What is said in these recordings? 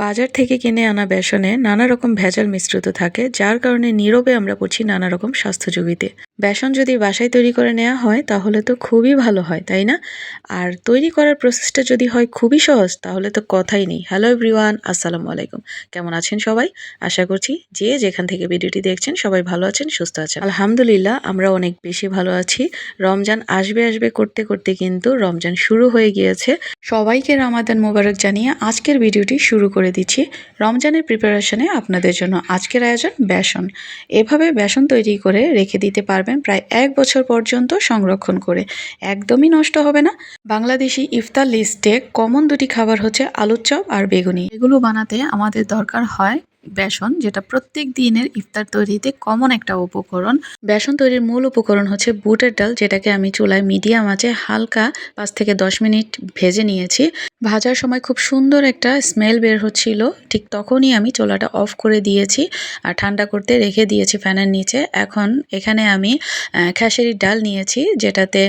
বাজার থেকে কিনে আনা বেসনে নানা রকম ভেজাল মিশ্রিত থাকে, যার কারণে নীরবে আমরা পড়ছি নানা রকম স্বাস্থ্য বেসন যদি বাসায় তৈরি করে নেওয়া হয়, তাহলে তো খুবই ভালো হয়, তাই না? আর তৈরি করার প্রসেসটা যদি হয় খুবই সহজ, তাহলে তো কথাই নেই। হ্যালো এভরিওয়ান, আসসালামু আলাইকুম। কেমন আছেন সবাই? আশা করছি যে যেখান থেকে ভিডিওটি দেখছেন, সবাই ভালো আছেন, সুস্থ আছেন। আলহামদুলিল্লাহ, আমরা অনেক বেশি ভালো আছি। রমজান আসবে আসবে করতে করতে কিন্তু রমজান শুরু হয়ে গিয়েছে। সবাইকে রামাদান মোবারক জানিয়ে আজকের ভিডিওটি শুরু করে দিচ্ছি। রমজানের প্রিপারেশনে আপনাদের জন্য আজকের আয়োজন বেসন। এভাবে বেসন তৈরি করে রেখে দিতে পারবেন প্রায় এক বছর পর্যন্ত সংরক্ষণ করে। একদমই নষ্ট হবে না। বাংলাদেশি ইফতার লিস্টে কমন দুটি খাবার হচ্ছে আলুর চপ আর বেগুনি। এগুলো বানাতে আমাদের দরকার হয় বেসন যেটা প্রত্যেক দিনের ইফতার তৈরিতে কমন একটা উপকরণ। বেসন তৈরির মূল উপকরণ হচ্ছে বুটের ডাল যেটাকে আমি চুলায় মিডিয়াম আঁচে হালকা পাঁচ থেকে দশ মিনিট ভেজে নিয়েছি। ভাজার সময় খুব সুন্দর একটা স্মেল বের হচ্ছিল। ঠিক তখনই আমি চুলাটা অফ করে দিয়েছি আর ঠান্ডা করতে রেখে দিয়েছি ফ্যানের নিচে। এখন এখানে আমি আহ, খেসারির ডাল নিয়েছি যেটাতে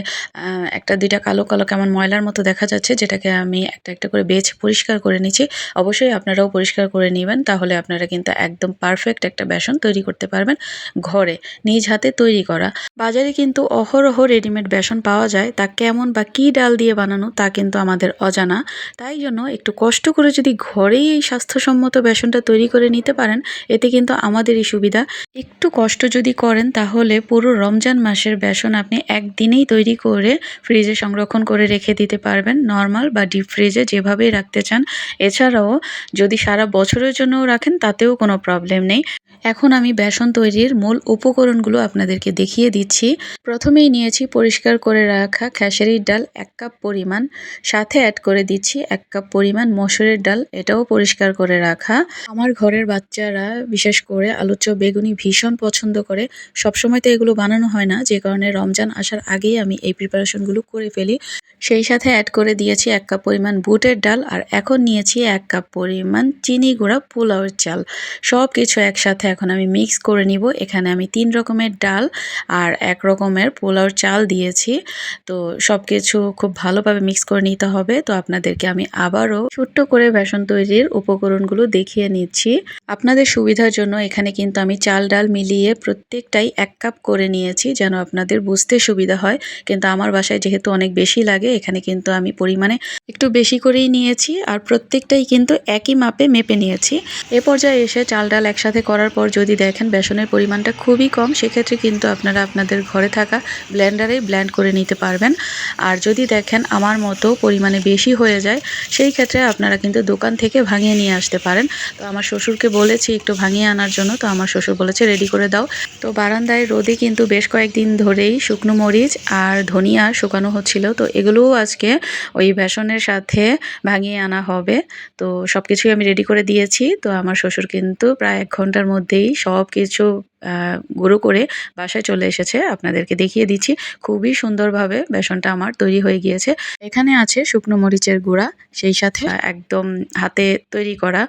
একটা দুইটা কালো কালো কেমন ময়লার মতো দেখা যাচ্ছে যেটাকে আমি একটা একটা করে বেছ পরিষ্কার করে নিচ্ছি। অবশ্যই আপনারাও পরিষ্কার করে নেবেন তাহলে আপনারা কিন্তু একদম পারফেক্ট একটা বেসন তৈরি করতে পারবেন ঘরে, নিজ হাতে তৈরি করা। বাজারে কিন্তু অহরহ রেডিমেড বেসন পাওয়া যায়। তা কেমন বা কী ডাল দিয়ে বানানো তা কিন্তু আমাদের অজানা। তাই জন্য একটু কষ্ট করে যদি ঘরেই এই স্বাস্থ্যসম্মত বেসনটা তৈরি করে নিতে পারেন, এতে কিন্তু আমাদেরই সুবিধা। একটু কষ্ট যদি করেন, তাহলে পুরো রমজান মাসের বেসন আপনি একদিনেই তৈরি করে ফ্রিজে সংরক্ষণ করে রেখে দিতে পারবেন। নর্মাল বা ডিপ ফ্রিজে যেভাবেই রাখতে চান। এছাড়াও যদি সারা বছরের জন্যও রাখেন তাতেও কোনো প্রবলেম নেই। এখন আমি বেসন তৈরির মূল উপকরণগুলো আপনাদেরকে দেখিয়ে দিচ্ছি। প্রথমেই নিয়েছি পরিষ্কার করে রাখা খেসারির ডাল এক কাপ পরিমাণ। সাথে অ্যাড করে দিচ্ছি এক কাপ পরিমাণ মসুরের ডাল, এটাও পরিষ্কার করে রাখা। আমার ঘরের বাচ্চারা, বিশেষ করে আলু চপ বেগুনি ভীষণ পছন্দ করে। সবসময় তো এগুলো বানানো হয় না, যে কারণে রমজান আসার আগেই আমি এই প্রিপারেশনগুলো করে ফেলি। সেই সাথে অ্যাড করে দিয়েছি এক কাপ পরিমাণ বুটের ডাল আর এখন নিয়েছি এক কাপ পরিমাণ চিনি গুঁড়া পোলাওয়ের চাল। সব কিছু একসাথে এখন আমি মিক্স করে নিব। এখানে আমি তিন রকমের ডাল আর এক রকমের পোলাওর চাল দিয়েছি। তো সব কিছু খুব ভালোভাবে মিক্স করে নিতে হবে। তো আপনাদেরকে আমি আবারও ছোট্ট করে বেসন তৈরির উপকরণগুলো দেখিয়ে নিচ্ছি। আপনাদের সুবিধার জন্য এখানে কিন্তু আমি চাল ডাল মিলিয়ে প্রত্যেকটাই এক কাপ করে নিয়েছি যেন আপনাদের বুঝতে সুবিধা হয়। কিন্তু আমার বাসায় যেহেতু অনেক বেশি লাগে, এখানে কিন্তু আমি পরিমাণে একটু বেশি করেই নিয়েছি। আর প্রত্যেকটাই কিন্তু একই মাপে মেপে নিয়েছি। এ পর্যায়ে এসে চাল ডাল একসাথে করার পর যদি দেখেন বেসনের পরিমাণটা খুবই কম, সেক্ষেত্রে কিন্তু আপনারা আপনাদের ঘরে থাকা ব্ল্যান্ডারেই ব্ল্যান্ড করে নিতে পারবেন। আর যদি দেখেন আমার মতো পরিমাণে বেশি হয়ে যায়, সেই ক্ষেত্রে আপনারা কিন্তু দোকান থেকে ভাঙিয়ে নিয়ে আসতে পারেন। তো আমার শ্বশুরকে বলেছি একটু ভাঙিয়ে আনার জন্য, তো আমার শ্বশুর বলেছে, রেডি করে দাও। তো বারান্দায় রোদে কিন্তু বেশ কয়েকদিন ধরেই শুকনো মরিচ আর ধনিয়া শুকানো হচ্ছিল। তো এগুলোও আজকে ওই বেসনের সাথে ভাঙিয়ে আনা হবে। তো সব কিছুই আমি রেডি করে দিয়েছি। তো আমার শ্বশুর কিন্তু প্রায় এক ঘণ্টার মধ্যেই সব কিছু গুঁড়ো করে বাসায় চলে এসেছে। আপনাদেরকে দেখিয়ে দিচ্ছি। খুবই সুন্দরভাবে বেসনটা আমার তৈরি হয়ে গিয়েছে। এখানে আছে শুকনো মরিচের গুঁড়া, সেই সাথে একদম হাতে তৈরি করা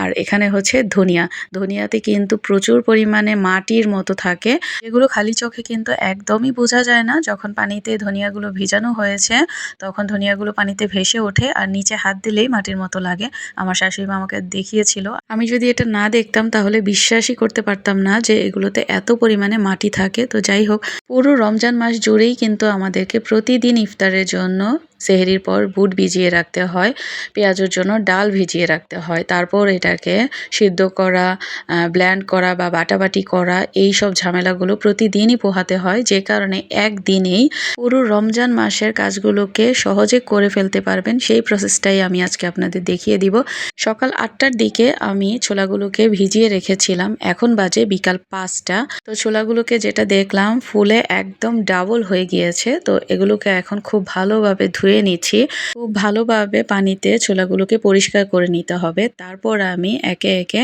আর এখানে হচ্ছে ধনিয়া। ধনিয়াতে কিন্তু প্রচুর পরিমাণে মাটির মতো থাকে। এগুলো খালি চোখে কিন্তু একদমই বোঝা যায় না। যখন পানিতে ধনিয়াগুলো ভিজানো হয়েছে, তখন ধনিয়াগুলো পানিতে ভেসে ওঠে আর নিচে হাত দিলেই মাটির মতো লাগে। আমার শাশুড়ি মা আমাকে দেখিয়েছিল। আমি যদি এটা না দেখতাম, তাহলে বিশ্বাসই করতে পারতাম না যে এগুলোতে এত পরিমাণে মাটি থাকে। তো যাই হোক, পুরো রমজান মাস জুড়েই কিন্তু আমাদেরকে প্রতিদিন ইফতারের জন্য সেহরির পর বুট ভিজিয়ে রাখতে হয়, পেঁয়াজের জন্য ডাল ভিজিয়ে রাখতে হয়, তারপর এটাকে সিদ্ধ করা ব্ল্যান্ড করা বা বাটাবাটি করা, এই সব ঝামেলাগুলো প্রতিদিনই পোহাতে হয়, যে কারণে একদিনেই পুরো রমজান মাসের কাজগুলোকে সহজে করে ফেলতে পারবেন, সেই প্রসেসটাই আমি আজকে আপনাদের দেখিয়ে দিব। সকাল আটটার দিকে আমি ছোলাগুলোকে ভিজিয়ে রেখেছিলাম, এখন বাজে বিকাল পাঁচটা। তো ছোলাগুলোকে যেটা দেখলাম, ফুলে একদম ডাবল হয়ে গিয়েছে, তো এগুলোকে এখন খুব ভালোভাবে ধুয়ে নিচ্ছি। খুব ভালোভাবে পানিতে ছোলাগুলোকে পরিষ্কার করে নিতে হবে। তারপর আমি একে একে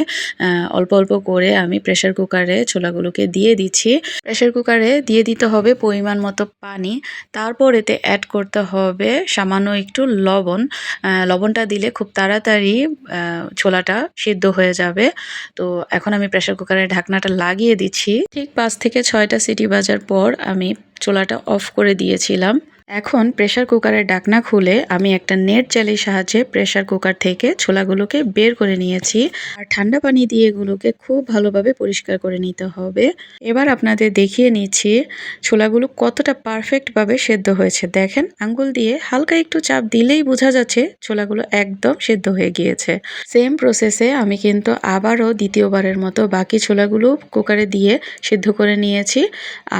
অল্প অল্প করে আমি প্রেসার কুকারে ছোলাগুলোকে দিয়ে দিচ্ছি। প্রেসার কুকারে দিয়ে দিতে হবে পরিমাণ মতো পানি। তারপর এতে অ্যাড করতে হবে সামান্য একটু লবণ। লবণটা দিলে খুব তাড়াতাড়ি ছোলাটা সিদ্ধ হয়ে যাবে। তো এখন আমি প্রেসার কুকারের ঢাকনাটা লাগিয়ে দিচ্ছি। ঠিক পাঁচ থেকে ছয়টা সিটি বাজার পর আমি চোলাটা অফ করে দিয়েছিলাম। এখন প্রেসার কুকারের ডাকনা খুলে আমি একটা নেট জালির সাহায্যে প্রেসার কুকার থেকে ছোলাগুলোকে বের করে নিয়েছি আর ঠান্ডা পানি দিয়ে এগুলোকে খুব ভালোভাবে পরিষ্কার করে নিতে হবে। এবার আপনাদের দেখিয়ে নিচ্ছি ছোলাগুলো কতটা পারফেক্টভাবে সেদ্ধ হয়েছে। দেখেন, আঙ্গুল দিয়ে হালকা একটু চাপ দিলেই বোঝা যাচ্ছে ছোলাগুলো একদম সেদ্ধ হয়ে গিয়েছে। সেম প্রসেসে আমি কিন্তু আবারও দ্বিতীয়বারের মতো বাকি ছোলাগুলো কুকারে দিয়ে সেদ্ধ করে নিয়েছি।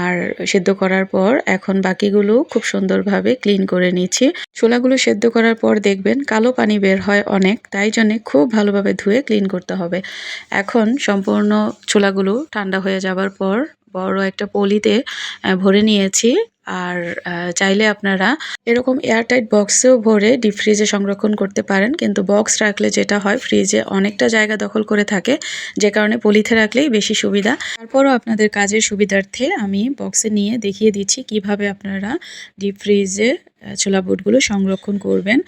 আর সেদ্ধ করার পর এখন বাকিগুলো খুব সুন্দরভাবে ক্লিন করে নিচ্ছি। ছোলাগুলো সেদ্ধ করার পর দেখবেন কালো পানি বের হয় অনেক, তাই জন্যে খুব ভালোভাবে ধুয়ে ক্লিন করতে হবে। এখন সম্পূর্ণ ছোলাগুলো ঠান্ডা হয়ে যাবার পর বড় একটা পলিতে ভরে নিয়েছি। আর চাইলে আপনারা এরকম এয়ারটাইট বক্সেও ভরে ডিপ ফ্রিজে সংরক্ষণ করতে পারেন। কিন্তু বক্স রাখলে যেটা হয়, ফ্রিজে অনেকটা জায়গা দখল করে থাকে, যে কারণে পলিথে রাখলেই বেশি সুবিধা। তারপরও আপনাদের কাজের সুবিধার্থে আমি বক্সে নিয়ে দেখিয়ে দিচ্ছি কীভাবে আপনারা ডিপ ফ্রিজে ছোলা বুটগুলো সংরক্ষণ করবেন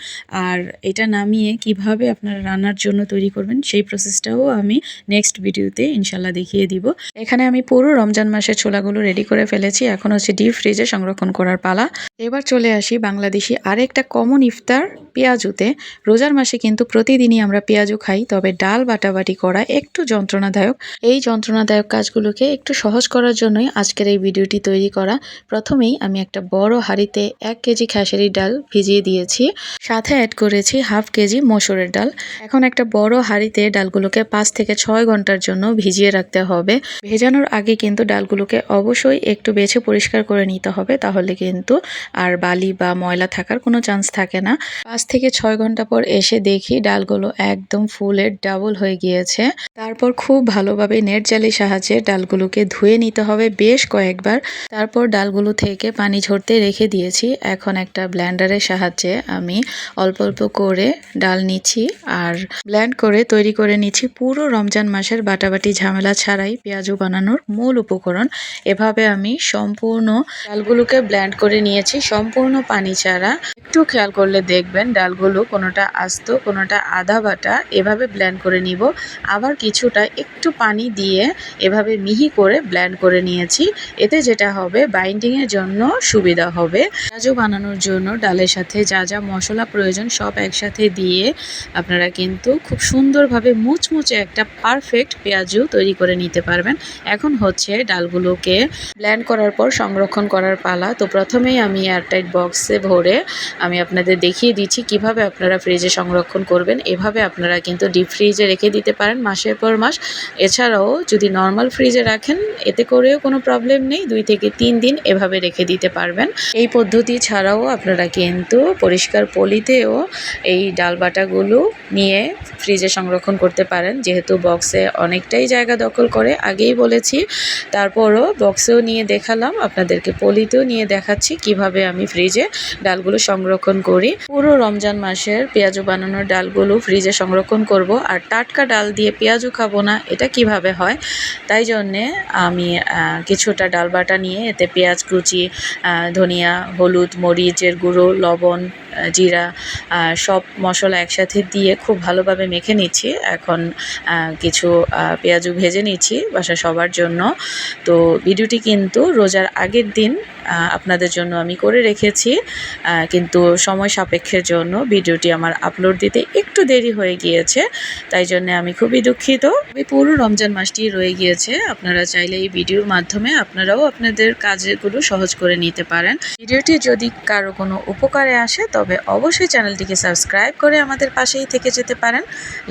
আর এটা নামিয়ে কীভাবে আপনারা রান্নার জন্য তৈরি করবেন, সেই প্রসেসটাও আমি নেক্সট ভিডিওতে ইনশাল্লাহ দেখিয়ে দিব। এখানে আমি পুরো রমজান মাসের ছোলাগুলো রেডি করে ফেলেছি। এখন হচ্ছে ডিপ ফ্রিজে সংরক্ষণ করার পালা। এবার চলে আসি বাংলাদেশি আরেকটা কমন ইফতার, পেঁয়াজুতে। রোজার মাসে কিন্তু প্রতিদিনই আমরা পেঁয়াজু খাই, তবে ডাল বাটাবাটি করা একটু যন্ত্রণাদায়ক। এই যন্ত্রণাদায়ক কাজগুলোকে একটু সহজ করার জন্যই আজকের এই ভিডিওটি তৈরি করা। প্রথমেই আমি একটা বড় হাঁড়িতে এক কেজি খেসারির ডাল ভিজিয়ে দিয়েছি। সাথে অ্যাড করেছি হাফ কেজি মসুরের ডাল। এখন একটা বড় হাঁড়িতে ডালগুলোকে পাঁচ থেকে ছয় ঘণ্টার জন্য ভিজিয়ে রাখতে হবে। ভেজানোর আগে কিন্তু ডালগুলোকে অবশ্যই একটু বেছে পরিষ্কার করে নিতে হবে। তাহলে কিন্তু আর বালি বা ময়লা থাকার কোনো চান্স থাকে না। পাঁচ থেকে ছয় ঘণ্টা পর এসে দেখি ডালগুলো একদম ফুলের ডাবল হয়ে গিয়েছে। তারপর খুব ভালোভাবে নেট জালির সাহায্যে ডালগুলোকে ধুয়ে নিতে হবে বেশ কয়েকবার। তারপর ডালগুলো থেকে পানি ঝরতে রেখে দিয়েছি। এখন একটা ব্ল্যান্ডারের সাহায্যে আমি অল্প অল্প করে ডাল নিচ্ছি আর ব্ল্যান্ড করে তৈরি করে নিচ্ছি পুরো রমজান মাসের বাটাবাটি ঝামেলা ছাড়াই পেঁয়াজু বানানোর মূল উপকরণ। এভাবে আমি সম্পূর্ণ ডালগুলোকে ব্ল্যান্ড করে নিয়েছি, সম্পূর্ণ পানি ছাড়া। একটু খেয়াল করলে দেখবেন ডালগুলো কোনোটা আস্ত, কোনোটা আধা বাটা, এভাবে ব্ল্যান্ড করে নিব। আবার কিছুটা একটু পানি দিয়ে এভাবে মিহি করে ব্ল্যান্ড করে নিয়েছি। এতে যেটা হবে বাইন্ডিংয়ের জন্য সুবিধা হবে। পেঁয়াজু বানানোর জন্য ডালের সাথে যা যা মশলা প্রয়োজন সব একসাথে দিয়ে আপনারা কিন্তু খুব সুন্দরভাবে মুচমুচে একটা পারফেক্ট পেঁয়াজু তৈরি করে নিতে পারবেন। এখন হচ্ছে ডালগুলোকে ব্ল্যান্ড করার পর, সংরক্ষণ করার পালা তো প্রথমেই আমি এয়ারটাইট বক্সে ভরে আমি আপনাদের দেখিয়ে দিচ্ছি কীভাবে আপনারা ফ্রিজে সংরক্ষণ করবেন। এভাবে আপনারা কিন্তু ডিপ ফ্রিজে রেখে দিতে পারেন মাসের পর মাস। এছাড়াও যদি নর্মাল ফ্রিজে রাখেন, এতে করেও কোনো প্রবলেম নেই। দুই থেকে তিন দিন এভাবে রেখে দিতে পারবেন। এই পদ্ধতি ছাড়াও আপনারা কিন্তু পরিষ্কার পলিতেও এই ডাল বাটাগুলো নিয়ে ফ্রিজে সংরক্ষণ করতে পারেন। যেহেতু বক্সে অনেকটাই জায়গা দখল করে, আগেই বলেছি। তারপরও বক্সেও নিয়ে দেখালাম, আপনাদেরকে পলিতেও নিয়ে দেখাচ্ছি কীভাবে আমি ফ্রিজে ডালগুলো সংরক্ষণ করি। পুরো রমজান মাসের পেঁয়াজু বানানোর ডালগুলো ফ্রিজে সংরক্ষণ করব। আর টাটকা ডাল দিয়ে পেঁয়াজু খাব না, এটা কীভাবে হয়? তাই জন্যে আমি কিছুটা ডাল বাটা নিয়ে এতে পেঁয়াজ কুচি ধনিয়া, হলুদ, মরিচের গুঁড়ো, লবণ জিরা সব মশলা একসাথে দিয়ে খুব ভালোভাবে মেখে নিচ্ছি। এখন কিছু পেঁয়াজু ভেজে নিচ্ছি বাসা সবার জন্য। তো ভিডিওটি কিন্তু রোজার আগের দিন আপনাদের জন্য আমি করে রেখেছি। কিন্তু সময় সাপেক্ষের জন্য ভিডিওটি আমার আপলোড দিতে একটু দেরি হয়ে গিয়েছে। তাই জন্য আমি খুবই দুঃখিত। পুরো রমজান মাসটি রয়ে গিয়েছে। আপনারা চাইলে এই ভিডিওর মাধ্যমে আপনারাও আপনাদের কাজগুলো সহজ করে নিতে পারেন। ভিডিওটি যদি কারও কোনো উপকারে আসে তবে অবশ্যই চ্যানেলটিকে সাবস্ক্রাইব করে আমাদের পাশেই থেকে যেতে পারেন।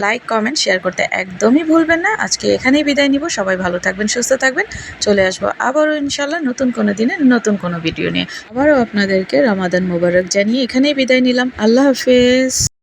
লাইক, কমেন্ট, শেয়ার করতে একদমই ভুলবেন না। আজকে এখানেই বিদায় নিব। সবাই ভালো থাকবেন, সুস্থ থাকবেন। চলে আসব আবারও ইনশাল্লাহ নতুন কোনো দিনে, নতুন কোনো ভিডিও নিয়ে। আবারও আপনাদেরকে রমাদান মোবারক জানিয়ে এখানেই বিদায় নিলাম। আল্লাহ হাফেজ।